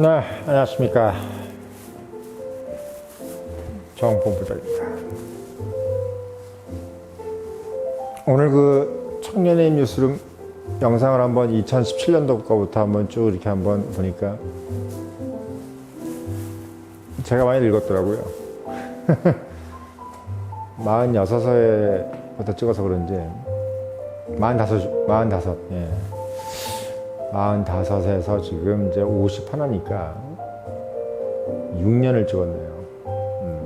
네, 안녕하십니까. 정본부장입니다. 오늘 그 청년의 뉴스룸 영상을 한번 2017년도 거부터 한번 쭉 이렇게 한번 보니까 제가 많이 늙었더라고요. 46회부터 찍어서 그런지 45, 45, 예. 45에서 지금 이제 50 하나니까 6년을 찍었네요. 음.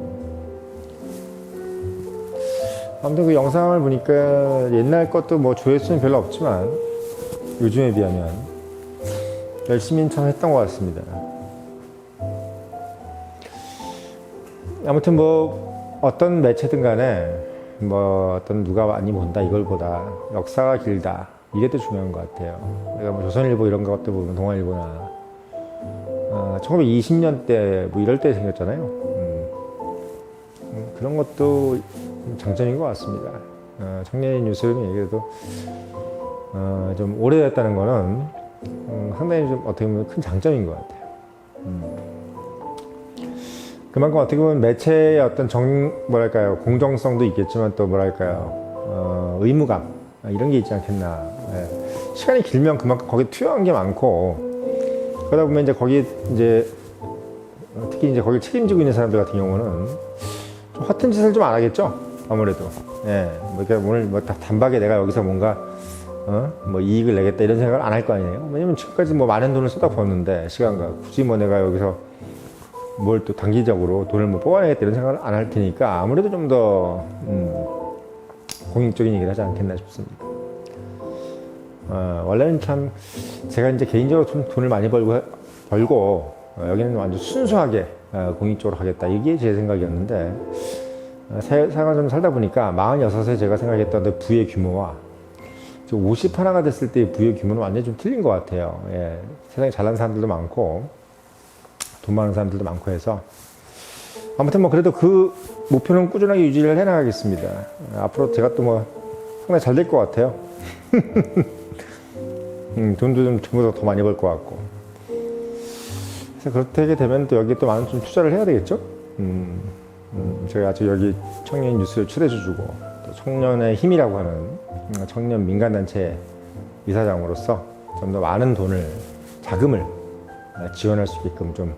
아무튼 그 영상을 보니까 옛날 것도 뭐 조회수는 별로 없지만 요즘에 비하면 열심히 참 했던 것 같습니다. 아무튼 뭐 어떤 매체든 간에 뭐 어떤 누가 많이 본다 이걸 보다 역사가 길다 이게 더 중요한 것 같아요. 내가 뭐 조선일보 이런 것들 보면 동아일보나 어, 1920년대 뭐 이럴 때 생겼잖아요. 음. 음, 그런 것도 장점인 것 같습니다. 어, 청년의 뉴스룸이 그래도 어, 좀 오래됐다는 거는 음, 상당히 좀 어떻게 보면 큰 장점인 것 같아요. 음. 그만큼 어떻게 보면 매체의 어떤 정 뭐랄까요 공정성도 있겠지만 또 뭐랄까요 어, 의무감 이런 게 있지 않겠나 예. 시간이 길면 그만큼 거기 투여한 게 많고 그러다 보면 이제 거기 이제 특히 이제 거기 책임지고 있는 사람들 같은 경우는 좀 허튼 짓을 좀 안 하겠죠 아무래도 예. 뭐 이렇게 오늘 뭐 다- 단박에 내가 여기서 뭔가 어? 뭐 이익을 내겠다 이런 생각을 안 할 거 아니에요 왜냐면 지금까지 뭐 많은 돈을 쏟아부었는데 시간과 굳이 뭐 내가 여기서 뭘 또 단기적으로 돈을 뭐 뽑아내겠다 이런 생각을 안 할 테니까 아무래도 좀더 음, 공익적인 얘기를 하지 않겠나 싶습니다. 어, 원래는 참 제가 이제 개인적으로 좀 돈을 많이 벌고 벌고 어, 여기는 완전 순수하게 어, 공익 적으로 하겠다 이게 제 생각이었는데 어, 세- 세상을 좀 살다 보니까 46에 제가 생각했던 그 부의 규모와 50 하나가 됐을 때의 부의 규모는 완전히 좀 틀린 것 같아요. 예, 세상에 잘난 사람들도 많고 돈 많은 사람들도 많고 해서 아무튼 뭐 그래도 그 목표는 꾸준하게 유지를 해 나가겠습니다. 앞으로 제가 또 뭐 상당히 잘 될 것 같아요. 음, 돈도 좀 전보다 더 많이 벌 것 같고. 그래서 그렇게 되면 또 여기에 또 많은 좀 투자를 해야 되겠죠? 음, 음, 제가 아직 여기 청년 뉴스를 초대해 주고 또 청년의 힘이라고 하는 음, 청년 민간단체 이사장으로서 좀 더 많은 돈을 자금을 어, 지원할 수 있게끔 좀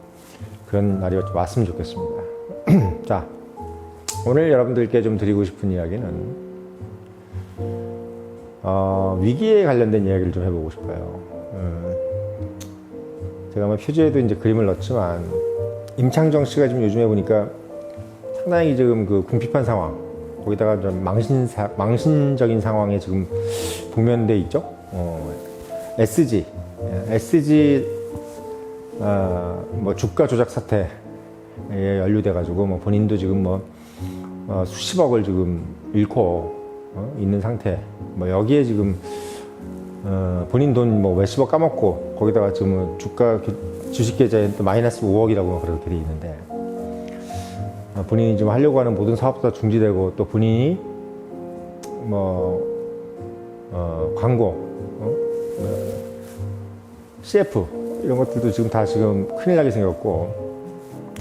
그런 날이 좀 왔으면 좋겠습니다. 자, 오늘 여러분들께 좀 드리고 싶은 이야기는 어, 위기에 관련된 이야기를 좀 해보고 싶어요. 음, 제가 뭐 표지에도 이제 그림을 넣었지만 임창정 씨가 지금 요즘에 보니까 상당히 지금 그 궁핍한 상황 거기다가 좀 망신사, 망신적인 상황에 지금 국면돼 있죠. 어, SG, 예, SG 어, 뭐 주가 조작 사태에 연루돼 가지고 뭐 본인도 지금 뭐 어, 수십억을 지금 잃고 어, 있는 상태. 뭐 여기에 지금 어, 본인 돈 뭐 몇십억 까먹고 거기다가 지금 주가 기- 주식 계좌에 또 마이너스 5억이라고 그렇게 돼 있는데 어, 본인이 지금 하려고 하는 모든 사업도 다 중지되고 또 본인이 뭐 어, 광고 어? CF 이런 것들도 지금 다 지금 큰일 나게 생겼고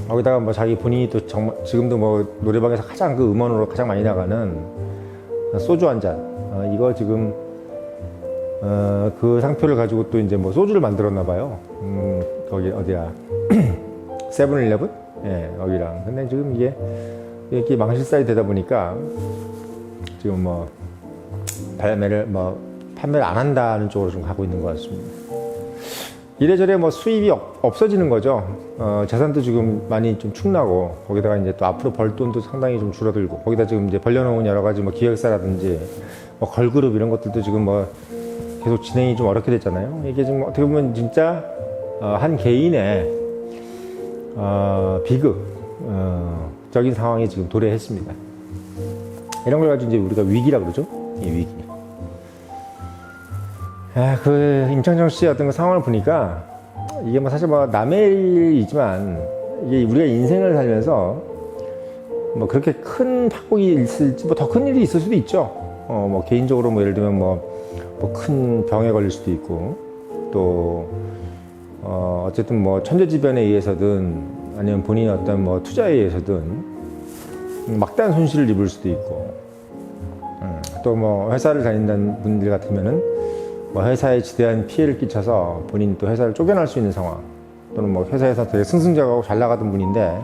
거기다가 뭐 자기 본인이 또 정말 지금도 뭐 노래방에서 가장 그 음원으로 가장 많이 나가는 소주 한 잔. 어, 이거 지금 어, 그 상표를 가지고 또 이제 뭐 소주를 만들었나 봐요. 음, 거기 어디야? 세븐일레븐? 예, 여기랑. 근데 지금 이게 이렇게 망실살이 되다 보니까 지금 뭐 발매를 뭐 판매를 안 한다는 쪽으로 좀 가고 있는 것 같습니다. 이래저래 뭐 수입이 없- 없어지는 거죠. 어, 재산도 지금 많이 좀 축나고 거기다가 이제 또 앞으로 벌 돈도 상당히 좀 줄어들고 거기다 지금 이제 벌려놓은 여러 가지 뭐 기획사라든지 뭐 걸그룹 이런 것들도 지금 뭐 계속 진행이 좀 어렵게 됐잖아요. 이게 지금 어떻게 보면 진짜 어, 한 개인의 어, 비극 어, 적인 상황이 지금 도래했습니다. 이런 걸 가지고 이제 우리가 위기라 그러죠. 이 위기. 아, 그 임창정 씨 어떤 그 상황을 보니까 이게 뭐 사실 뭐 남의 일이지만 이게 우리가 인생을 살면서 뭐 그렇게 큰 파국이 있을지 뭐 더 큰 일이 있을 수도 있죠. 어, 뭐 개인적으로 뭐 예를 들면 뭐뭐큰 병에 걸릴 수도 있고 또 어, 어쨌든 뭐 천재지변에 의해서든 아니면 본인의 어떤 뭐 투자에 의해서든 막대한 손실을 입을 수도 있고 또뭐 회사를 다닌다는 분들 같으면은 뭐 회사에 지대한 피해를 끼쳐서 본인 또 회사를 쫓겨날 수 있는 상황 또는 뭐 회사에서 되게 승승장구하고 잘 나가던 분인데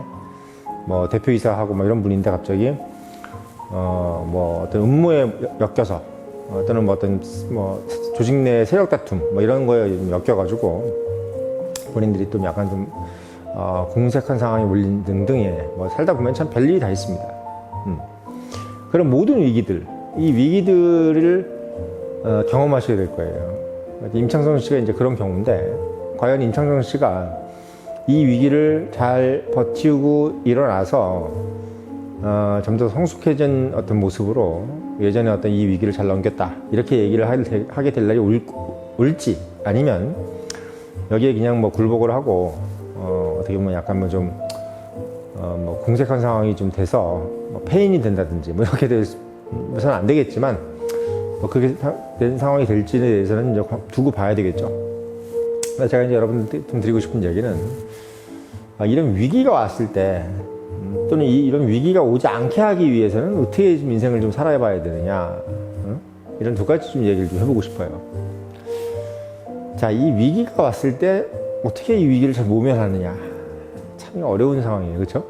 뭐 대표이사하고 뭐 이런 분인데 갑자기 어 뭐 어떤 음모에 엮여서 어, 또는 뭐 어떤 뭐 조직 내 세력 다툼 뭐 이런 거에 좀 엮여가지고 본인들이 좀 약간 좀 어, 공색한 상황에 몰린 등등의 뭐 살다 보면 참 별일이 다 있습니다. 음. 그런 모든 위기들 이 위기들을 어, 경험하셔야 될 거예요. 임창성 씨가 이제 그런 경우인데 과연 임창성 씨가 이 위기를 잘 버티고 일어나서 어, 좀더 성숙해진 어떤 모습으로 예전에 어떤 이 위기를 잘 넘겼다 이렇게 얘기를 할- 하게 될 날이 올, 올지 아니면 여기에 그냥 뭐 굴복을 하고 어, 어떻게 보면 약간 뭐좀 어, 뭐 공색한 상황이 좀 돼서 뭐 폐인이 된다든지 뭐 이렇게 돼서는 안 되겠지만 뭐 그렇게 사- 된 상황이 될지에 대해서는 이제 두고 봐야 되겠죠. 제가 이제 여러분들 좀 드리고 싶은 얘기는 아, 이런 위기가 왔을 때 음, 또는 이, 런 위기가 오지 않게 하기 위해서는 어떻게 좀 인생을 좀 살아봐야 되느냐 응? 이런 두 가지 좀 얘기를 좀 해보고 싶어요. 자, 이 위기가 왔을 때 어떻게 이 위기를 잘 모면하느냐 참 어려운 상황이에요, 그렇죠?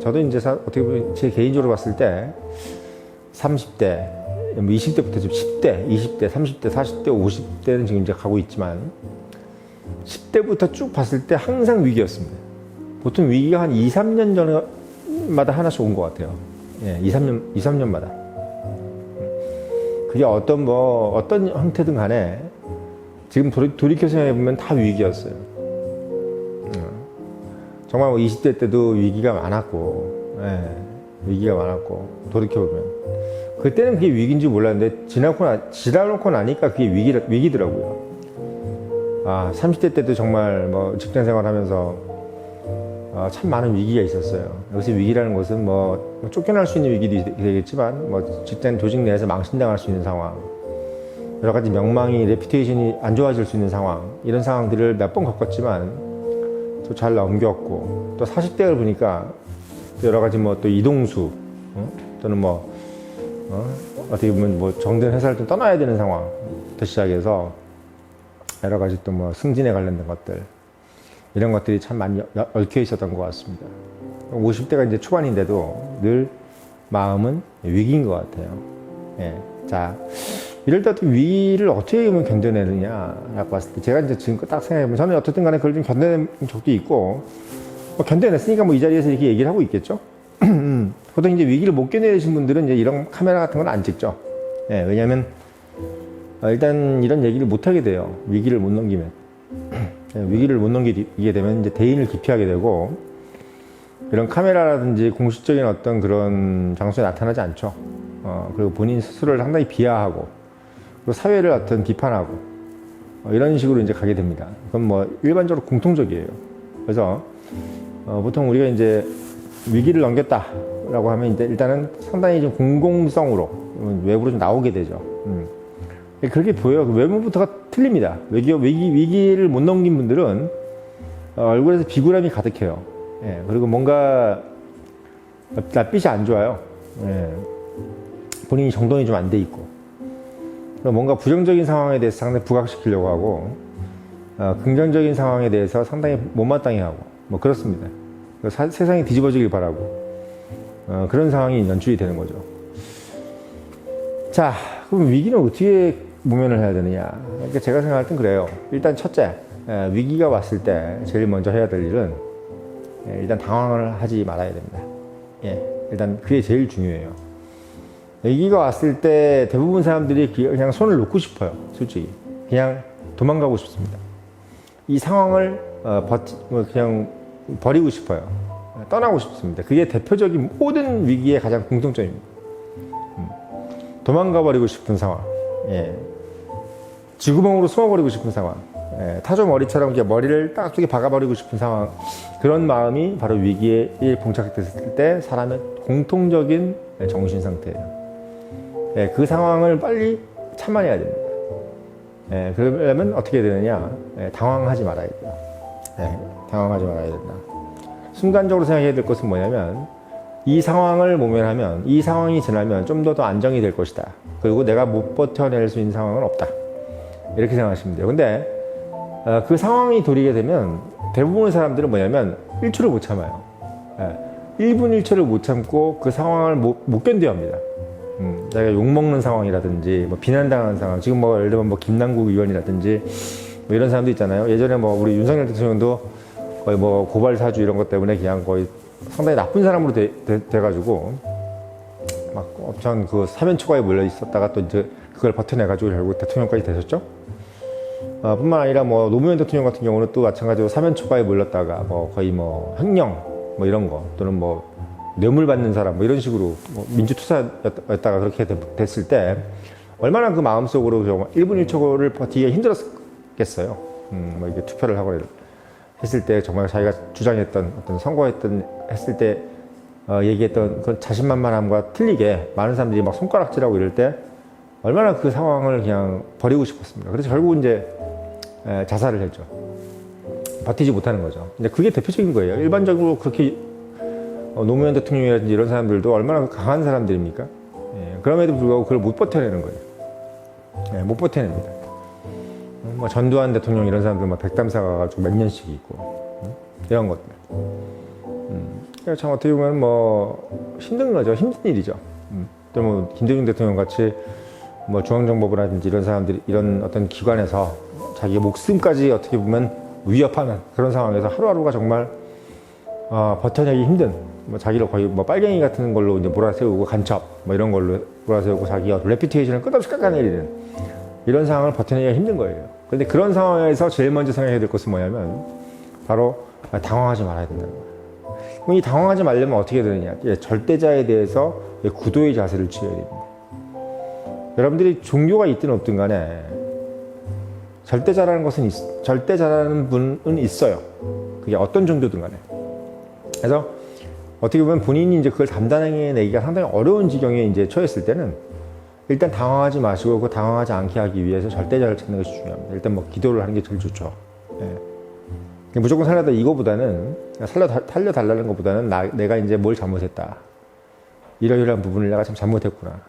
저도 이제 사- 어떻게 보면 제 개인적으로 봤을 때 30대, 뭐 20대부터 지금 10대, 20대, 30대, 40대, 50대는 지금 이제 가고 있지만 10대부터 쭉 봤을 때 항상 위기였습니다. 보통 위기가 한 2, 3년 전마다 하나씩 온 것 같아요. 예, 2, 3년, 2, 3년마다. 그게 어떤 뭐, 어떤 형태든 간에 지금 돌이, 돌이켜 생각해보면 다 위기였어요. 음. 정말 뭐 20대 때도 위기가 많았고, 예, 위기가 많았고, 돌이켜보면. 그때는 그게 위기인지 몰랐는데, 지나고, 나, 지나놓고 나니까 그게 위기, 위기더라고요. 아, 30대 때도 정말 뭐 직장 생활 하면서 아, 참 많은 위기가 있었어요. 여기서 위기라는 것은 뭐 쫓겨날 수 있는 위기도 되겠지만 뭐 직장 조직 내에서 망신당할 수 있는 상황, 여러 가지 명망이 레피테이션이 안 좋아질 수 있는 상황 이런 상황들을 몇 번 겪었지만 또 잘 넘겼고 또 40대를 보니까 또 여러 가지 뭐 또 이동수 어? 또는 뭐 어? 어떻게 보면 뭐 정든 회사를 좀 떠나야 되는 상황부터 시작해서 여러 가지 또 뭐 승진에 관련된 것들 이런 것들이 참 많이 여- 얽혀 있었던 것 같습니다. 50대가 이제 초반인데도 늘 마음은 위기인 것 같아요. 예. 자, 이럴 때또 위기를 어떻게 하면 견뎌내느냐라고 봤을 때 제가 이제 지금 딱 생각해보면 저는 어쨌든 간에 그걸 좀 견뎌낸 적도 있고 뭐 견뎌냈으니까 뭐 이 자리에서 이렇게 얘기를 하고 있겠죠. 보통 이제 위기를 못 견뎌내신 분들은 이제 이런 카메라 같은 건 안 찍죠. 예, 왜냐하면 아, 일단 이런 얘기를 못 하게 돼요. 위기를 못 넘기면. 예, 위기를 못 넘기게 되면 이제 대인을 기피하게 되고 이런 카메라라든지 공식적인 어떤 그런 장소에 나타나지 않죠. 어, 그리고 본인 스스로를 상당히 비하하고 그리고 사회를 어떤 비판하고 어, 이런 식으로 이제 가게 됩니다. 그건 뭐 일반적으로 공통적이에요. 그래서 어, 보통 우리가 이제 위기를 넘겼다 라고 하면 일단은 상당히 좀 공공성으로 외부로 좀 나오게 되죠. 음. 그렇게 보여요. 그 외모부터가 틀립니다. 위기, 위기, 위기를 못 넘긴 분들은 어, 얼굴에서 비굴함이 가득해요. 예, 그리고 뭔가 낯빛이 안 좋아요. 예, 본인이 정돈이 좀 안 돼 있고. 뭔가 부정적인 상황에 대해서 상당히 부각시키려고 하고, 어, 긍정적인 상황에 대해서 상당히 못마땅해 하고, 뭐 그렇습니다. 그래서 사- 세상이 뒤집어지길 바라고, 어, 그런 상황이 연출이 되는 거죠. 자, 그럼 위기는 어떻게 모면을 해야 되느냐? 그러니까 제가 생각할 땐 그래요. 일단 첫째, 에, 위기가 왔을 때 제일 먼저 해야 될 일은 예, 일단 당황을 하지 말아야 됩니다. 예, 일단 그게 제일 중요해요. 위기가 왔을 때 대부분 사람들이 그냥 손을 놓고 싶어요. 솔직히. 그냥 도망가고 싶습니다. 이 상황을 어, 버티, 뭐 그냥 버리고 싶어요. 떠나고 싶습니다. 그게 대표적인 모든 위기의 가장 공통점입니다. 도망가 버리고 싶은 상황. 예. 지구멍으로 숨어버리고 싶은 상황. 예. 타조 머리처럼 머리를 딱 두게 박아버리고 싶은 상황. 그런 마음이 바로 위기에 봉착됐을 때 사람의 공통적인 정신 상태예요. 예. 그 상황을 빨리 참아내야 됩니다. 예. 그러려면 어떻게 되느냐. 예. 당황하지 말아야 돼요. 예, 당황하지 말아야 된다. 순간적으로 생각해야 될 것은 뭐냐면 이 상황을 모면하면 이 상황이 지나면 좀 더 더 안정이 될 것이다. 그리고 내가 못 버텨낼 수 있는 상황은 없다. 이렇게 생각하시면 돼요. 근데 어, 그 상황이 도리게 되면 대부분의 사람들은 뭐냐면 1초를 못 참아요. 예, 1분 1초를 못 참고 그 상황을 못, 못 견뎌 합니다. 음, 내가 욕먹는 상황이라든지 뭐 비난당하는 상황 지금 뭐 예를 들면 뭐 김남국 의원이라든지 뭐 이런 사람도 있잖아요 예전에 뭐 우리 윤석열 대통령도 거의 뭐 고발 사주 이런 것 때문에 그냥 거의 상당히 나쁜 사람으로 돼, 돼, 가지고막 엄청 그 사면 초과에 몰려 있었다가 또 이제 그걸 버텨내가지고 결국 대통령까지 되셨죠. 어, 뿐만 아니라 뭐 노무현 대통령 같은 경우는 또 마찬가지로 사면 초과에 몰렸다가 뭐 거의 뭐 횡령 뭐 이런 거 또는 뭐 뇌물 받는 사람 뭐 이런 식으로 뭐 민주투사였다가 그렇게 되- 됐을 때 얼마나 그 마음속으로 정말 1분 1초를 버티기가 힘들었겠어요. 음, 뭐 이게 투표를 하거나 했을 때 정말 자기가 주장했던 어떤 선거했던 했을 때 어, 얘기했던 그 자신만만함과 틀리게 많은 사람들이 막 손가락질하고 이럴 때 얼마나 그 상황을 그냥 버리고 싶었습니다. 그래서 결국 이제 에, 자살을 했죠. 버티지 못하는 거죠. 이제 그게 대표적인 거예요. 일반적으로 그렇게 어, 노무현 대통령이라든지 이런 사람들도 얼마나 강한 사람들입니까? 예, 그럼에도 불구하고 그걸 못 버텨내는 거예요. 예, 못 버텨냅니다. 어, 뭐 전두환 대통령 이런 사람들 막 백담사 가가지고 몇 년씩 있고 음? 이런 것들. 음, 참 어떻게 보면 뭐 힘든 거죠. 힘든 일이죠. 음, 또뭐 김대중 대통령 같이 뭐 중앙정보부라든지 이런 사람들이 이런 어떤 기관에서 자기 목숨까지 어떻게 보면 위협하는 그런 상황에서 하루하루가 정말 어, 버텨내기 힘든 뭐 자기를 거의 뭐 빨갱이 같은 걸로 이제 몰아세우고 간첩 뭐 이런 걸로 몰아세우고 자기가 레피테이션을 끝없이 깎아내리는 이런 상황을 버텨내기가 힘든 거예요. 그런데 그런 상황에서 제일 먼저 생각해야 될 것은 뭐냐면 바로 당황하지 말아야 된다는 거예요. 이 당황하지 말려면 어떻게 되느냐? 예, 절대자에 대해서 구도의 자세를 취해야 됩니다. 여러분들이 종교가 있든 없든 간에 절대자라는 것은 있- 절대자라는 분은 있어요. 그게 어떤 종교든 간에. 그래서 어떻게 보면 본인이 이제 그걸 담당해내기가 상당히 어려운 지경에 이제 처했을 때는 일단 당황하지 마시고 그 당황하지 않게 하기 위해서 절대자를 찾는 것이 중요합니다. 일단 뭐 기도를 하는 게 제일 좋죠. 예. 무조건 살려다 이거보다는 살려 살려달라는 것보다는 나, 내가 이제 뭘 잘못했다. 이러이러한 부분을 내가 참 잘못했구나.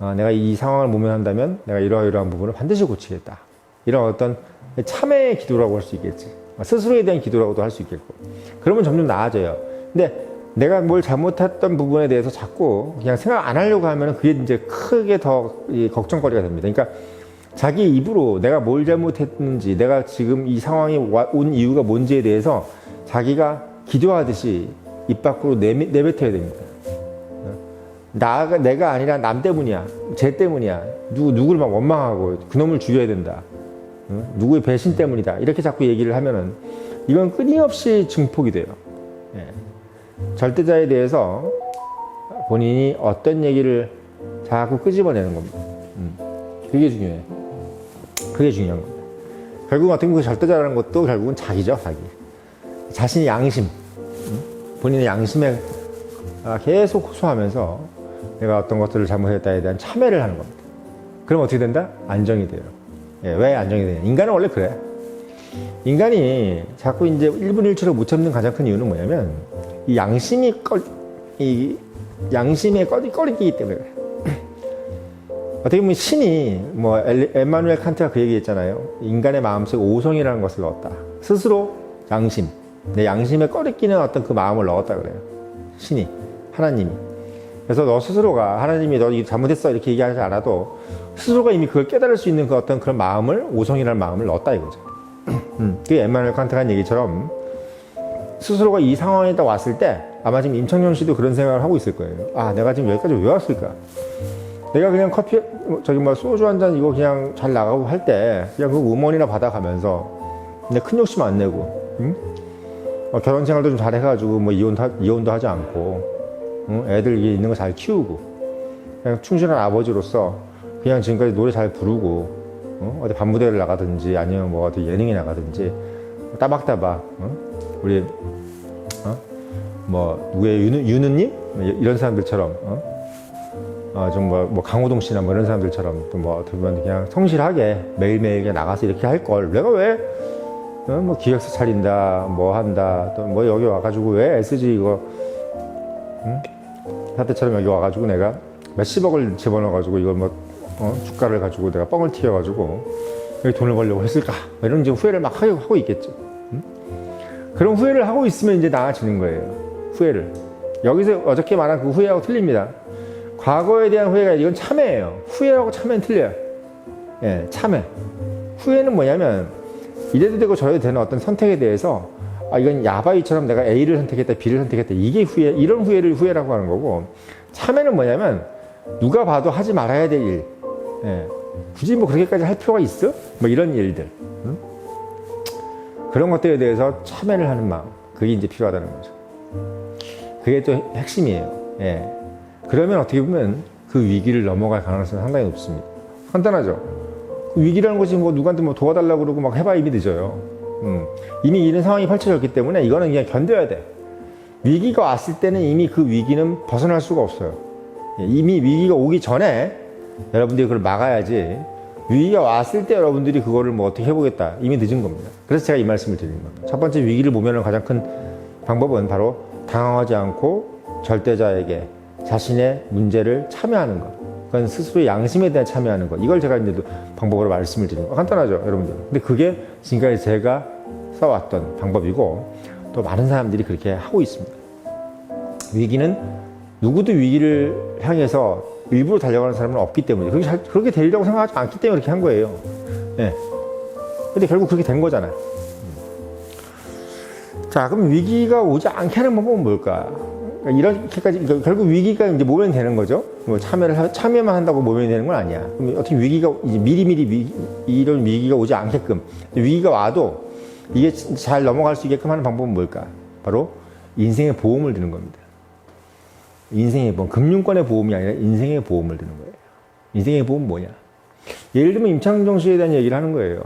아, 내가 이 상황을 모면한다면 내가 이러이러한 부분을 반드시 고치겠다. 이런 어떤 참회의 기도라고 할 수 있겠지. 스스로에 대한 기도라고도 할 수 있겠고. 그러면 점점 나아져요. 근데 내가 뭘 잘못했던 부분에 대해서 자꾸 그냥 생각 안 하려고 하면 그게 이제 크게 더이 걱정거리가 됩니다. 그러니까 자기 입으로 내가 뭘 잘못했는지, 내가 지금 이 상황이 와- 온 이유가 뭔지에 대해서 자기가 기도하듯이 입 밖으로 내뱉, 내뱉어야 됩니다. 나가 내가 아니라 남 때문이야, 쟤 때문이야, 누구 누구를 막 원망하고 그놈을 죽여야 된다, 응? 누구의 배신 때문이다 이렇게 자꾸 얘기를 하면은 이건 끊임없이 증폭이 돼요. 예. 절대자에 대해서 본인이 어떤 얘기를 자꾸 끄집어내는 겁니다. 음. 그게 중요해. 그게 중요한 겁니다. 결국 어떻게 보면 그 절대자라는 것도 결국은 자기죠, 자기. 자신의 양심, 음? 본인의 양심에 아, 계속 호소하면서 내가 어떤 것들을 잘못했다에 대한 참회를 하는 겁니다. 그럼 어떻게 된다? 안정이 돼요. 예, 왜 안정이 되냐? 인간은 원래 그래. 인간이 자꾸 이제 1분 1초를 못 참는 가장 큰 이유는 뭐냐면 이 양심이 꺼, 이 양심에 꺼리, 꺼리기 때문에. 어떻게 보면 신이 뭐 엘- 에마누엘 칸트가 그 얘기했잖아요. 인간의 마음속에 오성이라는 것을 넣었다. 스스로 양심, 내 양심에 꺼리끼는 어떤 그 마음을 넣었다 그래요. 신이 하나님이. 그래서 너 스스로가 하나님이 너 잘못했어 이렇게 얘기하지 않아도 스스로가 이미 그걸 깨달을 수 있는 그 어떤 그런 마음을 오성이라는 마음을 넣었다 이거죠. 음, 그게 에마누엘 칸트가 한 얘기처럼 스스로가 이 상황에 딱 왔을 때 아마 지금 임창용 씨도 그런 생각을 하고 있을 거예요. 아, 내가 지금 여기까지 왜 왔을까? 내가 그냥 커피, 저기 뭐 소주 한 잔 이거 그냥 잘 나가고 할 때 그냥 그 음원이나 받아가면서 내큰 욕심 안 내고, 응? 어, 결혼 생활도 좀 잘 해가지고 뭐 이혼도, 하- 이혼도 하지 않고, 응? 애들 있는 거 잘 키우고, 그냥 충실한 아버지로서 그냥 지금까지 노래 잘 부르고, 어? 어디 밤무대를 나가든지 아니면 뭐 어디 예능에 나가든지 따박따박, 어? 우리 어? 뭐 누구의 윤우님 뭐 이런 사람들처럼 어? 어, 좀뭐 뭐 강호동 씨나 뭐 이런 사람들처럼 또 뭐 어떻게 보면 그냥 성실하게 매일매일 그냥 나가서 이렇게 할 걸 내가 왜 어, 뭐 기획서 차린다, 뭐 한다, 또 뭐 여기 와가지고 왜 SG 이거, 응? 사태처럼 여기 와가지고 내가 몇십억을 집어넣어가지고 이걸 뭐, 어? 주가를 가지고 내가 뻥을 튀어가지고 여기 돈을 벌려고 했을까? 뭐 이런 이제 후회를 막 하고 있겠죠. 응? 그런 후회를 하고 있으면 이제 나아지는 거예요. 후회를. 여기서 어저께 말한 그 후회하고 틀립니다. 과거에 대한 후회가 이건 참회예요. 후회하고 참회는 틀려요. 예, 참회. 후회는 뭐냐면 이래도 되고 저래도 되는 어떤 선택에 대해서 아 이건 야바이처럼 내가 A를 선택했다 B를 선택했다 이게 후회 이런 후회를 후회라고 하는 거고 참회는 뭐냐면 누가 봐도 하지 말아야 될 일. 예, 굳이 뭐 그렇게까지 할 필요가 있어? 뭐 이런 일들. 응? 그런 것들에 대해서 참회를 하는 마음. 그게 이제 필요하다는 거죠. 그게 또 핵심이에요. 예. 그러면 어떻게 보면 그 위기를 넘어갈 가능성이 상당히 높습니다. 간단하죠. 그 위기라는 것이 뭐 누구한테 뭐 도와달라고 그러고 막 해봐야 이미 늦어요. 음. 이미 이런 상황이 펼쳐졌기 때문에 이거는 그냥 견뎌야 돼. 위기가 왔을 때는 이미 그 위기는 벗어날 수가 없어요. 예, 이미 위기가 오기 전에 여러분들이 그걸 막아야지 위기가 왔을 때 여러분들이 그거를 뭐 어떻게 해보겠다. 이미 늦은 겁니다. 그래서 제가 이 말씀을 드리는 겁니다. 첫 번째 위기를 보면 가장 큰 방법은 바로 당황하지 않고 절대자에게 자신의 문제를 참여하는 것. 그건 스스로의 양심에 대한 참여하는 것. 이걸 제가 이제 방법으로 말씀을 드리는 거. 간단하죠, 여러분들. 근데 그게 지금까지 제가 써왔던 방법이고 또 많은 사람들이 그렇게 하고 있습니다. 위기는 누구도 위기를 향해서 일부러 달려가는 사람은 없기 때문에 그렇게, 잘, 그렇게 되리라고 생각하지 않기 때문에 그렇게 한 거예요. 예. 근데 결국 그렇게 된 거잖아요. 자, 그럼 위기가 오지 않게 하는 방법은 뭘까? 그러니까 이렇게까지 그러니까 결국 위기가 이제 모면이 되는 거죠. 뭐 참여를 하- 참여만 한다고 모면이 되는 건 아니야. 그럼 어떻게 위기가 이제 미리미리 위, 이런 위기가 오지 않게끔 위기가 와도 이게 잘 넘어갈 수 있게끔 하는 방법은 뭘까? 바로 인생의 보험을 드는 겁니다. 인생의 보험, 금융권의 보험이 아니라 인생의 보험을 드는 거예요. 인생의 보험 뭐냐? 예를 들면 임창정 씨에 대한 얘기를 하는 거예요.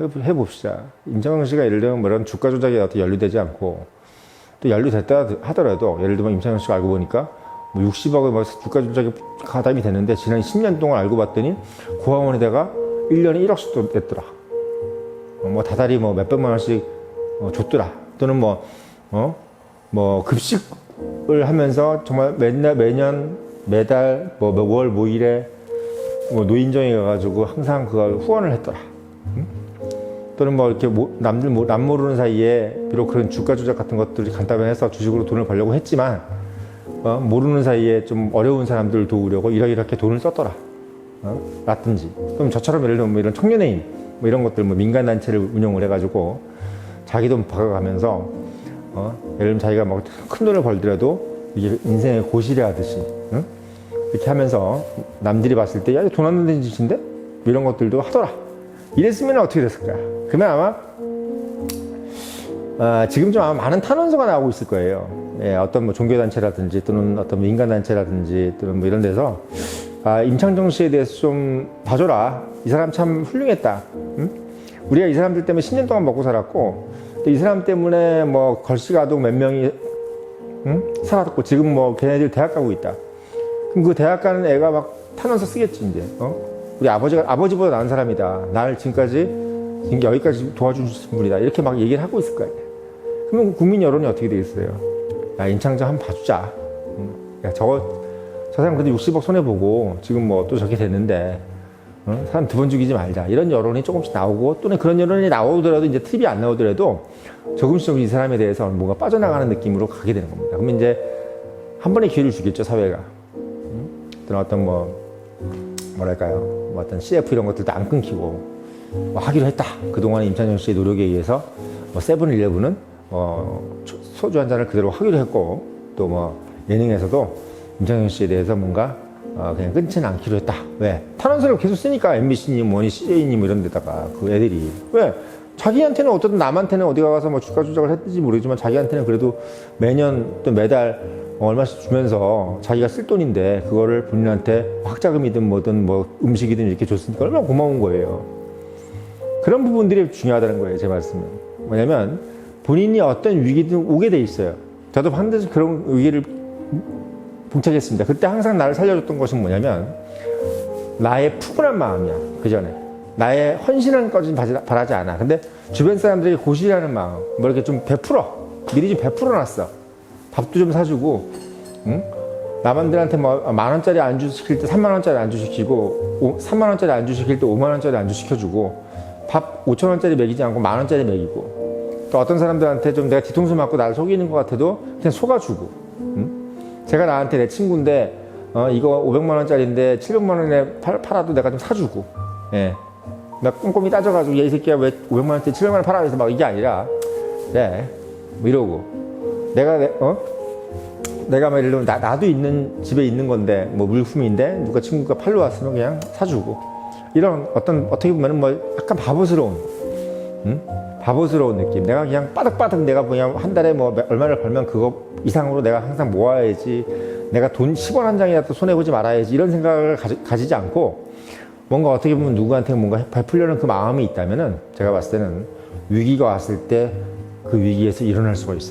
해- 해봅시다. 임창정 씨가 예를 들면 뭐 이런 주가 조작에 어떻게 연루되지 않고 또 연루됐다 하더라도 예를 들면 임창정 씨가 알고 보니까 뭐 60억의 뭐 주가 조작에 가담이 됐는데 지난 10년 동안 알고 봤더니 고아원에다가 1년에 1억씩 냈더라. 어, 뭐 다달이 뭐 몇백만 원씩 어, 줬더라. 또는 뭐, 어? 뭐 급식을 하면서 정말 맨날 매년 매달 뭐 몇월 뭐일에 뭐 노인정에 가가지고 항상 그걸 후원을 했더라. 응? 또는 뭐 이렇게 모- 남들 모- 남 모르는 사이에 비록 그런 주가 조작 같은 것들이 간단해서 주식으로 돈을 벌려고 했지만 어? 모르는 사이에 좀 어려운 사람들을 도우려고 이렇게 이렇게 돈을 썼더라. 어? 라든지 그럼 저처럼 예를 들면 뭐 이런 청년회인 뭐 이런 것들 뭐 민간 단체를 운영을 해가지고 자기 돈 박아가면서 어? 예를 들면 자기가 막 큰 돈을 벌더라도 이게 인생의 고시리 하듯이 응? 이렇게 하면서 남들이 봤을 때 야, 돈안 되는 짓인데? 이런 것들도 하더라. 이랬으면 어떻게 됐을까? 그러면 아마 아, 지금 좀 아마 많은 탄원서가 나오고 있을 거예요. 예, 어떤 뭐 종교단체라든지 또는 어떤 민간단체라든지 또는 뭐 이런 데서 아, 임창정 씨에 대해서 좀 봐줘라. 이 사람 참 훌륭했다. 응? 우리가 이 사람들 때문에 10년 동안 먹고 살았고 또 이 사람 때문에 뭐 걸씨가도 몇 명이 응? 살았고 지금 뭐 걔네들 대학 가고 있다. 그럼 그 대학 가는 애가 막 탄원서 쓰겠지 이제. 어? 우리 아버지가 아버지보다 나은 사람이다. 나를 지금까지 지금 여기까지 도와주신 분이다. 이렇게 막 얘기를 하고 있을 거 아니야. 그러면 국민 여론이 어떻게 되겠어요? 야 임창정 한번 봐주자. 응? 야 저거 저 사람 그래도 60억 손해 보고 지금 뭐 또 저렇게 됐는데 어? 사람 두 번 죽이지 말자. 이런 여론이 조금씩 나오고 또는 그런 여론이 나오더라도 이제 TV 안 나오더라도 조금씩 조금씩 이 사람에 대해서 뭔가 빠져나가는 느낌으로 가게 되는 겁니다. 그러면 이제 한 번의 기회를 주겠죠 사회가. 음? 어떤 뭐 뭐랄까요, 뭐 어떤 CF 이런 것들도 안 끊기고 뭐 하기로 했다. 그 동안에 임찬영 씨의 노력에 의해서 뭐 세븐일레븐은 어, 초- 소주 한 잔을 그대로 하기로 했고 또 뭐 예능에서도 임창영 씨에 대해서 뭔가 어, 그냥 끊지는 않기로 했다. 왜? 탄원서를 계속 쓰니까 MBC님, 뭐니 CJ님 이런 데다가 그 애들이 왜? 자기한테는 어쨌든 남한테는 어디 가서 뭐 주가 조작을 했는지 모르지만 자기한테는 그래도 매년 또 매달 얼마씩 주면서 자기가 쓸 돈인데 그거를 본인한테 학자금이든 뭐든 뭐 음식이든 이렇게 줬으니까 얼마나 고마운 거예요. 그런 부분들이 중요하다는 거예요, 제 말씀은. 뭐냐면 본인이 어떤 위기든 오게 돼 있어요. 저도 반드시 그런 위기를 봉착했습니다. 그때 항상 나를 살려줬던 것은 뭐냐면 나의 푸근한 마음이야. 그 전에. 나의 까지는 바지- 바라지 않아. 근데 주변 사람들에게 고시라는 마음, 뭐 이렇게 좀 베풀어. 미리 좀 베풀어 놨어. 밥도 좀 사주고, 응? 남한들한테 뭐만 원짜리 안주 시킬 때 3만 원짜리 안주 시키고, 오, 3만 원짜리 안주 시킬 때 5만 원짜리 안주 시켜주고, 밥 5천 원짜리 먹이지 않고 만 원짜리 먹이고, 또 어떤 사람들한테 좀 내가 뒤통수 맞고 나를 속이는 것 같아도 그냥 속아주고, 응? 제가 나한테 내 친구인데, 어, 이거 500만 원짜리인데 700만 원에 팔, 팔아도 내가 좀 사주고, 예. 나 꼼꼼히 따져가지고 얘 이 새끼야 왜 500만 원짜리 700만 원 팔아 그래서 막 이게 아니라 그래 뭐 이러고 내가 내- 어? 내가 막 예를 들면 나, 나도 있는 집에 있는 건데 뭐 물품인데 누가 친구가 팔러 왔으면 그냥 사주고. 이런 어떤 어떻게 보면은 뭐 약간 바보스러운 응? 바보스러운 느낌. 내가 그냥 빠득빠득 내가 그냥 한 달에 뭐 몇- 얼마를 벌면 그거 이상으로 내가 항상 모아야지. 내가 돈 10원 한 장이라도 손해보지 말아야지. 이런 생각을 가지, 가지 지 않고 뭔가 어떻게 보면 누구한테 뭔가 베풀려는 그 마음이 있다면은 제가 봤을 때는 위기가 왔을 때 그 위기에서 일어날 수가 있어요.